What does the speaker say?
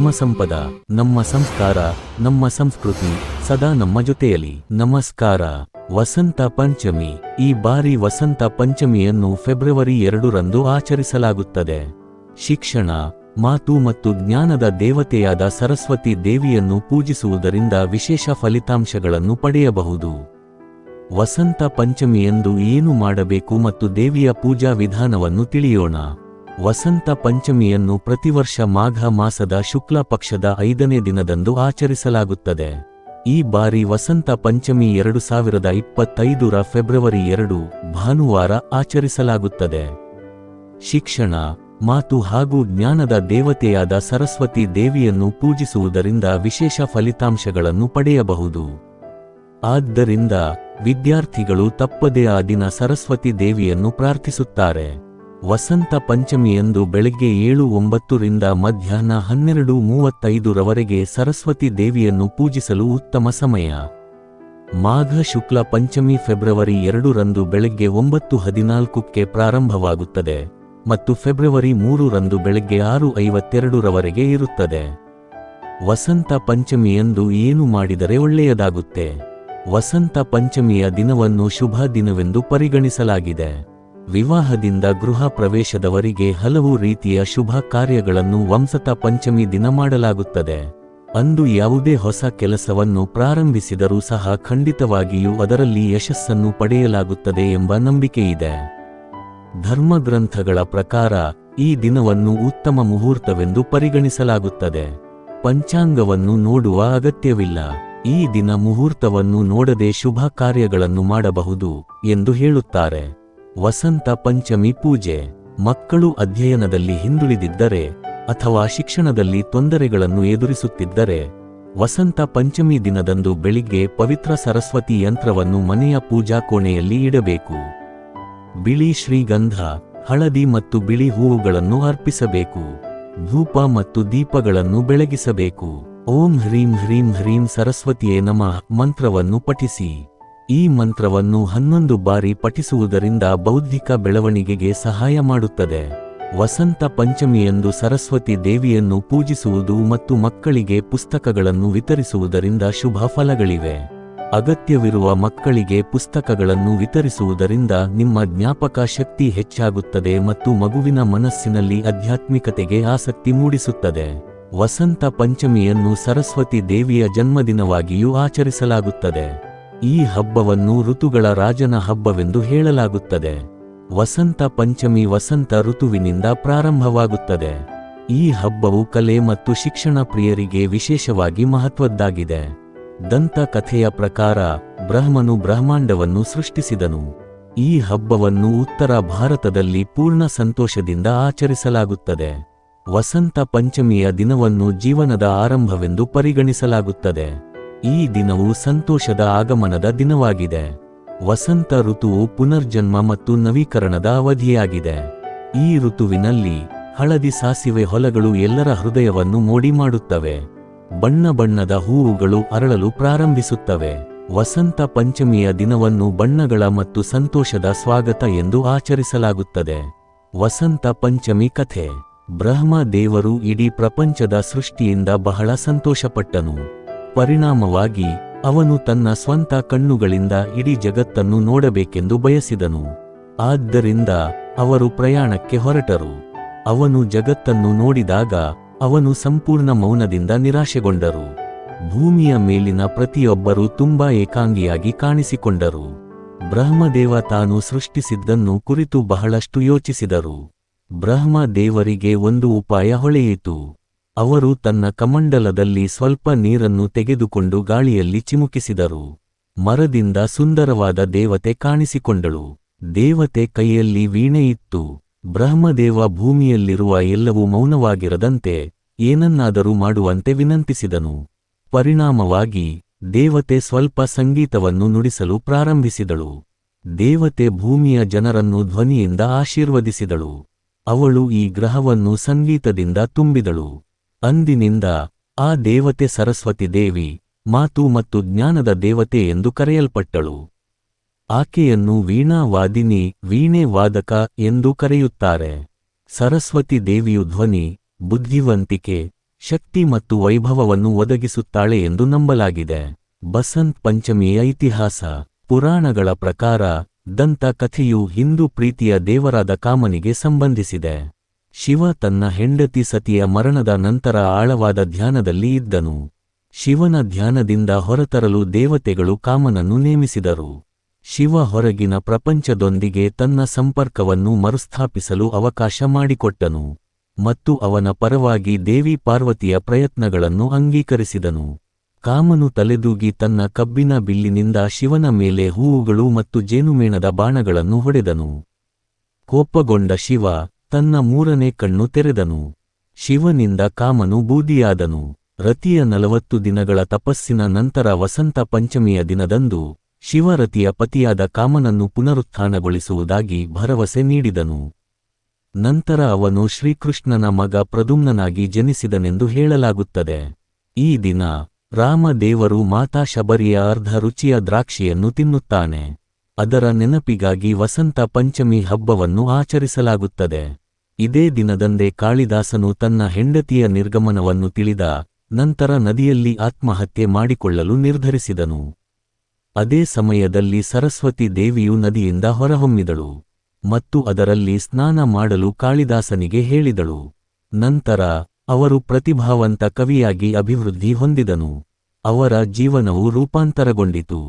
ಧರ್ಮಸಂಪದ ನಮ್ಮ ಸಂಸ್ಕಾರ, ನಮ್ಮ ಸಂಸ್ಕೃತಿ ಸದಾ ನಮ್ಮ ಜೊತೆಯಲ್ಲಿ ನಮಸ್ಕಾರ. ವಸಂತ ಪಂಚಮಿ. ಈ ಬಾರಿ ವಸಂತ ಪಂಚಮಿಯನ್ನು ಫೆಬ್ರವರಿ ಎರಡರಂದು ಆಚರಿಸಲಾಗುತ್ತದೆ. ಶಿಕ್ಷಣ, ಮಾತು ಮತ್ತು ಜ್ಞಾನದ ದೇವತೆಯಾದ ಸರಸ್ವತಿ ದೇವಿಯನ್ನು ಪೂಜಿಸುವುದರಿಂದ ವಿಶೇಷ ಫಲಿತಾಂಶಗಳನ್ನು ಪಡೆಯಬಹುದು. ವಸಂತ ಪಂಚಮಿಯಂದು ಏನು ಮಾಡಬೇಕು ಮತ್ತು ದೇವಿಯ ಪೂಜಾ ವಿಧಾನವನ್ನು ತಿಳಿಯೋಣ. ವಸಂತ ಪಂಚಮಿಯನ್ನು ಪ್ರತಿವರ್ಷ ಮಾಘ ಮಾಸದ ಶುಕ್ಲ ಪಕ್ಷದ ಐದನೇ ದಿನದಂದು ಆಚರಿಸಲಾಗುತ್ತದೆ. ಈ ಬಾರಿ ವಸಂತ ಪಂಚಮಿ ಎರಡು ಸಾವಿರದ ಇಪ್ಪತ್ತೈದರ ಫೆಬ್ರವರಿ ಎರಡು, ಭಾನುವಾರ ಆಚರಿಸಲಾಗುತ್ತದೆ. ಶಿಕ್ಷಣ, ಮಾತು ಹಾಗೂ ಜ್ಞಾನದ ದೇವತೆಯಾದ ಸರಸ್ವತಿ ದೇವಿಯನ್ನು ಪೂಜಿಸುವುದರಿಂದ ವಿಶೇಷ ಫಲಿತಾಂಶಗಳನ್ನು ಪಡೆಯಬಹುದು. ಆದ್ದರಿಂದ ವಿದ್ಯಾರ್ಥಿಗಳು ತಪ್ಪದೇ ಆ ದಿನ ಸರಸ್ವತಿ ದೇವಿಯನ್ನು ಪ್ರಾರ್ಥಿಸುತ್ತಾರೆ. ವಸಂತ ಪಂಚಮಿಯಂದು ಬೆಳಗ್ಗೆ ಏಳು ಒಂಬತ್ತರಿಂದ ಮಧ್ಯಾಹ್ನ ಹನ್ನೆರಡು ಮೂವತ್ತೈದರವರೆಗೆ ಸರಸ್ವತಿ ದೇವಿಯನ್ನು ಪೂಜಿಸಲು ಉತ್ತಮ ಸಮಯ. ಮಾಘ ಶುಕ್ಲ ಪಂಚಮಿ ಫೆಬ್ರವರಿ ಎರಡರಂದು ಬೆಳಗ್ಗೆ ಒಂಬತ್ತು ಹದಿನಾಲ್ಕಕ್ಕೆ ಪ್ರಾರಂಭವಾಗುತ್ತದೆ ಮತ್ತು ಫೆಬ್ರವರಿ ಮೂರರಂದು ಬೆಳಗ್ಗೆ ಆರು ಐವತ್ತೆರಡರವರೆಗೆ ಇರುತ್ತದೆ. ವಸಂತ ಪಂಚಮಿಯಂದು ಏನು ಮಾಡಿದರೆ ಒಳ್ಳೆಯದಾಗುತ್ತೆ? ವಸಂತ ಪಂಚಮಿಯ ದಿನವನ್ನು ಶುಭ ದಿನವೆಂದು ಪರಿಗಣಿಸಲಾಗಿದೆ. ವಿವಾಹದಿಂದ ಗೃಹ ಪ್ರವೇಶದವರಿಗೆ ಹಲವು ರೀತಿಯ ಶುಭ ಕಾರ್ಯಗಳನ್ನು ವಂಸತ ಪಂಚಮಿ ದಿನ ಮಾಡಲಾಗುತ್ತದೆ. ಅಂದು ಯಾವುದೇ ಹೊಸ ಕೆಲಸವನ್ನು ಪ್ರಾರಂಭಿಸಿದರೂ ಸಹ ಖಂಡಿತವಾಗಿಯೂ ಅದರಲ್ಲಿ ಯಶಸ್ಸನ್ನು ಪಡೆಯಲಾಗುತ್ತದೆ ಎಂಬ ನಂಬಿಕೆಯಿದೆ. ಧರ್ಮಗ್ರಂಥಗಳ ಪ್ರಕಾರ ಈ ದಿನವನ್ನು ಉತ್ತಮ ಮುಹೂರ್ತವೆಂದು ಪರಿಗಣಿಸಲಾಗುತ್ತದೆ. ಪಂಚಾಂಗವನ್ನು ನೋಡುವ ಅಗತ್ಯವಿಲ್ಲ. ಈ ದಿನ ಮುಹೂರ್ತವನ್ನು ನೋಡದೆ ಶುಭ ಕಾರ್ಯಗಳನ್ನು ಮಾಡಬಹುದು ಎಂದು ಹೇಳುತ್ತಾರೆ. ವಸಂತ ಪಂಚಮಿ ಪೂಜೆ. ಮಕ್ಕಳು ಅಧ್ಯಯನದಲ್ಲಿ ಹಿಂದುಳಿದಿದ್ದರೆ ಅಥವಾ ಶಿಕ್ಷಣದಲ್ಲಿ ತೊಂದರೆಗಳನ್ನು ಎದುರಿಸುತ್ತಿದ್ದರೆ, ವಸಂತ ಪಂಚಮಿ ದಿನದಂದು ಬೆಳಿಗ್ಗೆ ಪವಿತ್ರ ಸರಸ್ವತಿ ಯಂತ್ರವನ್ನು ಮನೆಯ ಪೂಜಾ ಕೋಣೆಯಲ್ಲಿ ಇಡಬೇಕು. ಬಿಳಿ ಶ್ರೀಗಂಧ, ಹಳದಿ ಮತ್ತು ಬಿಳಿ ಹೂವುಗಳನ್ನು ಅರ್ಪಿಸಬೇಕು. ಧೂಪ ಮತ್ತು ದೀಪಗಳನ್ನು ಬೆಳಗಿಸಬೇಕು. ಓಂ ಹ್ರೀಂ ಹ್ರೀಂ ಹ್ರೀಂ ಸರಸ್ವತಿಯೇ ನಮಃ ಮಂತ್ರವನ್ನು ಪಠಿಸಿ. ಈ ಮಂತ್ರವನ್ನು ಹನ್ನೊಂದು ಬಾರಿ ಪಠಿಸುವುದರಿಂದ ಬೌದ್ಧಿಕ ಬೆಳವಣಿಗೆಗೆ ಸಹಾಯ ಮಾಡುತ್ತದೆ. ವಸಂತ ಪಂಚಮಿಯಂದು ಸರಸ್ವತಿ ದೇವಿಯನ್ನು ಪೂಜಿಸುವುದು ಮತ್ತು ಮಕ್ಕಳಿಗೆ ಪುಸ್ತಕಗಳನ್ನು ವಿತರಿಸುವುದರಿಂದ ಶುಭ ಫಲಗಳಿವೆ. ಅಗತ್ಯವಿರುವ ಮಕ್ಕಳಿಗೆ ಪುಸ್ತಕಗಳನ್ನು ವಿತರಿಸುವುದರಿಂದ ನಿಮ್ಮ ಜ್ಞಾಪಕ ಶಕ್ತಿ ಹೆಚ್ಚಾಗುತ್ತದೆ ಮತ್ತು ಮಗುವಿನ ಮನಸ್ಸಿನಲ್ಲಿ ಆಧ್ಯಾತ್ಮಿಕತೆಗೆ ಆಸಕ್ತಿ ಮೂಡಿಸುತ್ತದೆ. ವಸಂತ ಪಂಚಮಿಯನ್ನು ಸರಸ್ವತಿ ದೇವಿಯ ಜನ್ಮದಿನವಾಗಿಯೂ ಆಚರಿಸಲಾಗುತ್ತದೆ. ಈ ಹಬ್ಬವನ್ನು ಋತುಗಳ ರಾಜನ ಹಬ್ಬವೆಂದು ಹೇಳಲಾಗುತ್ತದೆ. ವಸಂತ ಪಂಚಮಿ ವಸಂತ ಋತುವಿನಿಂದ ಪ್ರಾರಂಭವಾಗುತ್ತದೆ. ಈ ಹಬ್ಬವು ಕಲೆ ಮತ್ತು ಶಿಕ್ಷಣ ಪ್ರಿಯರಿಗೆ ವಿಶೇಷವಾಗಿ ಮಹತ್ವದ್ದಾಗಿದೆ. ದಂತ ಕಥೆಯ ಪ್ರಕಾರ ಬ್ರಹ್ಮನು ಬ್ರಹ್ಮಾಂಡವನ್ನು ಸೃಷ್ಟಿಸಿದನು. ಈ ಹಬ್ಬವನ್ನು ಉತ್ತರ ಭಾರತದಲ್ಲಿ ಪೂರ್ಣ ಸಂತೋಷದಿಂದ ಆಚರಿಸಲಾಗುತ್ತದೆ. ವಸಂತ ಪಂಚಮಿಯ ದಿನವನ್ನು ಜೀವನದ ಆರಂಭವೆಂದು ಪರಿಗಣಿಸಲಾಗುತ್ತದೆ. ಈ ದಿನವು ಸಂತೋಷದ ಆಗಮನದ ದಿನವಾಗಿದೆ. ವಸಂತ ಋತುವು ಪುನರ್ಜನ್ಮ ಮತ್ತು ನವೀಕರಣದ ಅವಧಿಯಾಗಿದೆ. ಈ ಋತುವಿನಲ್ಲಿ ಹಳದಿ ಸಾಸಿವೆ ಹೊಲಗಳು ಎಲ್ಲರ ಹೃದಯವನ್ನು ಮೋಡಿ ಮಾಡುತ್ತವೆ. ಬಣ್ಣ ಬಣ್ಣದ ಹೂವುಗಳು ಅರಳಲು ಪ್ರಾರಂಭಿಸುತ್ತವೆ. ವಸಂತ ಪಂಚಮಿಯ ದಿನವನ್ನು ಬಣ್ಣಗಳ ಮತ್ತು ಸಂತೋಷದ ಸ್ವಾಗತ ಎಂದು ಆಚರಿಸಲಾಗುತ್ತದೆ. ವಸಂತ ಪಂಚಮಿ ಕಥೆ. ಬ್ರಹ್ಮ ದೇವರು ಇಡೀ ಪ್ರಪಂಚದ ಸೃಷ್ಟಿಯಿಂದ ಬಹಳ ಸಂತೋಷಪಟ್ಟನು. ಪರಿಣಾಮವಾಗಿ ಅವನು ತನ್ನ ಸ್ವಂತ ಕಣ್ಣುಗಳಿಂದ ಇಡೀ ಜಗತ್ತನ್ನು ನೋಡಬೇಕೆಂದು ಬಯಸಿದನು. ಆದ್ದರಿಂದ ಅವರು ಪ್ರಯಾಣಕ್ಕೆ ಹೊರಟರು. ಅವನು ಜಗತ್ತನ್ನು ನೋಡಿದಾಗ ಅವನು ಸಂಪೂರ್ಣ ಮೌನದಿಂದ ನಿರಾಶೆಗೊಂಡರು. ಭೂಮಿಯ ಮೇಲಿನ ಪ್ರತಿಯೊಬ್ಬರೂ ತುಂಬಾ ಏಕಾಂಗಿಯಾಗಿ ಕಾಣಿಸಿಕೊಂಡರು. ಬ್ರಹ್ಮದೇವ ತಾನು ಸೃಷ್ಟಿಸಿದ್ದನ್ನು ಕುರಿತು ಬಹಳಷ್ಟು ಯೋಚಿಸಿದರು. ಬ್ರಹ್ಮ ದೇವರಿಗೆ ಒಂದು ಉಪಾಯ ಹೊಳೆಯಿತು. ಅವರು ತನ್ನ ಕಮಂಡಲದಲ್ಲಿ ಸ್ವಲ್ಪ ನೀರನ್ನು ತೆಗೆದುಕೊಂಡು ಗಾಳಿಯಲ್ಲಿ ಚಿಮುಕಿಸಿದರು. ಮರದಿಂದ ಸುಂದರವಾದ ದೇವತೆ ಕಾಣಿಸಿಕೊಂಡಳು. ದೇವತೆ ಕೈಯಲ್ಲಿ ವೀಣೆಯಿತ್ತು ಬ್ರಹ್ಮದೇವ ಭೂಮಿಯಲ್ಲಿರುವ ಎಲ್ಲವೂ ಮೌನವಾಗಿರದಂತೆ ಏನನ್ನಾದರೂ ಮಾಡುವಂತೆ ವಿನಂತಿಸಿದನು. ಪರಿಣಾಮವಾಗಿ, ದೇವತೆ ಸ್ವಲ್ಪ ಸಂಗೀತವನ್ನು ನುಡಿಸಲು ಪ್ರಾರಂಭಿಸಿದಳು. ದೇವತೆ ಭೂಮಿಯ ಜನರನ್ನು ಧ್ವನಿಯಿಂದ ಆಶೀರ್ವದಿಸಿದಳು. ಅವಳು ಈ ಗ್ರಹವನ್ನು ಸಂಗೀತದಿಂದ ತುಂಬಿದಳು. ಅಂದಿನಿಂದ ಆ ದೇವತೆ ಸರಸ್ವತಿ ದೇವಿ ಮಾತು ಮತ್ತು ಜ್ಞಾನದ ದೇವತೆ ಎಂದು ಕರೆಯಲ್ಪಟ್ಟಳು. ಆಕೆಯನ್ನು ವೀಣಾವಾದಿನಿ ವೀಣೆ ವಾದಕ ಎಂದು ಕರೆಯುತ್ತಾರೆ. ಸರಸ್ವತಿ ದೇವಿಯು ಧ್ವನಿ, ಬುದ್ಧಿವಂತಿಕೆ, ಶಕ್ತಿ ಮತ್ತು ವೈಭವವನ್ನು ಒದಗಿಸುತ್ತಾಳೆ ಎಂದು ನಂಬಲಾಗಿದೆ. ಬಸಂತ್ ಪಂಚಮಿಯ ಇತಿಹಾಸ, ಪುರಾಣಗಳ ಪ್ರಕಾರ ದಂತ ಕಥೆಯು ಹಿಂದೂ ಪ್ರೀತಿಯ ದೇವರಾದ ಕಾಮನಿಗೆ ಸಂಬಂಧಿಸಿದೆ. ಶಿವ ತನ್ನ ಹೆಂಡತಿ ಸತಿಯ ಮರಣದ ನಂತರ ಆಳವಾದ ಧ್ಯಾನದಲ್ಲಿ ಇದ್ದನು. ಶಿವನ ಧ್ಯಾನದಿಂದ ಹೊರತರಲು ದೇವತೆಗಳು ಕಾಮನನ್ನು ನೇಮಿಸಿದರು. ಶಿವ ಹೊರಗಿನ ಪ್ರಪಂಚದೊಂದಿಗೆ ತನ್ನ ಸಂಪರ್ಕವನ್ನು ಮರುಸ್ಥಾಪಿಸಲು ಅವಕಾಶ ಮಾಡಿಕೊಟ್ಟನು ಮತ್ತು ಅವನ ಪರವಾಗಿ ದೇವಿ ಪಾರ್ವತಿಯ ಪ್ರಯತ್ನಗಳನ್ನು ಅಂಗೀಕರಿಸಿದನು. ಕಾಮನು ತಲೆದೂಗಿ ತನ್ನ ಕಬ್ಬಿನ ಬಿಲ್ಲಿನಿಂದ ಶಿವನ ಮೇಲೆ ಹೂವುಗಳು ಮತ್ತು ಜೇನುಮೇಣದ ಬಾಣಗಳನ್ನು ಹೊಡೆದನು. ಕೋಪಗೊಂಡ ಶಿವ ತನ್ನ ಮೂರನೇ ಕಣ್ಣು ತೆರೆದನು. ಶಿವನಿಂದ ಕಾಮನು ಬೂದಿಯಾದನು. ರತಿಯ ನಲವತ್ತು ದಿನಗಳ ತಪಸ್ಸಿನ ನಂತರ ವಸಂತ ಪಂಚಮಿಯ ದಿನದಂದು ಶಿವರತಿಯ ಪತಿಯಾದ ಕಾಮನನ್ನು ಪುನರುತ್ಥಾನಗೊಳಿಸುವುದಾಗಿ ಭರವಸೆ ನೀಡಿದನು. ನಂತರ ಅವನು ಶ್ರೀಕೃಷ್ಣನ ಮಗ ಪ್ರದುಮ್ನನಾಗಿ ಜನಿಸಿದನೆಂದು ಹೇಳಲಾಗುತ್ತದೆ. ಈ ದಿನ ರಾಮದೇವರು ಮಾತಾ ಶಬರಿಯ ಅರ್ಧ ರುಚಿಯ ದ್ರಾಕ್ಷಿಯನ್ನು ತಿನ್ನುತ್ತಾನೆ. ಅದರ ನೆನಪಿಗಾಗಿ ವಸಂತ ಪಂಚಮಿ ಹಬ್ಬವನ್ನು ಆಚರಿಸಲಾಗುತ್ತದೆ. ಇದೇ ದಿನದಂದೇ ಕಾಳಿದಾಸನು ತನ್ನ ಹೆಂಡತಿಯ ನಿರ್ಗಮನವನ್ನು ತಿಳಿದ ನಂತರ ನದಿಯಲ್ಲಿ ಆತ್ಮಹತ್ಯೆ ಮಾಡಿಕೊಳ್ಳಲು ನಿರ್ಧರಿಸಿದನು. ಅದೇ ಸಮಯದಲ್ಲಿ ಸರಸ್ವತಿ ದೇವಿಯು ನದಿಯಿಂದ ಹೊರಹೊಮ್ಮಿದಳು ಮತ್ತು ಅದರಲ್ಲಿ ಸ್ನಾನ ಮಾಡಲು ಕಾಳಿದಾಸನಿಗೆ ಹೇಳಿದಳು. ನಂತರ ಅವರು ಪ್ರತಿಭಾವಂತ ಕವಿಯಾಗಿ ಅಭಿವೃದ್ಧಿ ಹೊಂದಿದನು. ಅವರ ಜೀವನವು ರೂಪಾಂತರಗೊಂಡಿತು.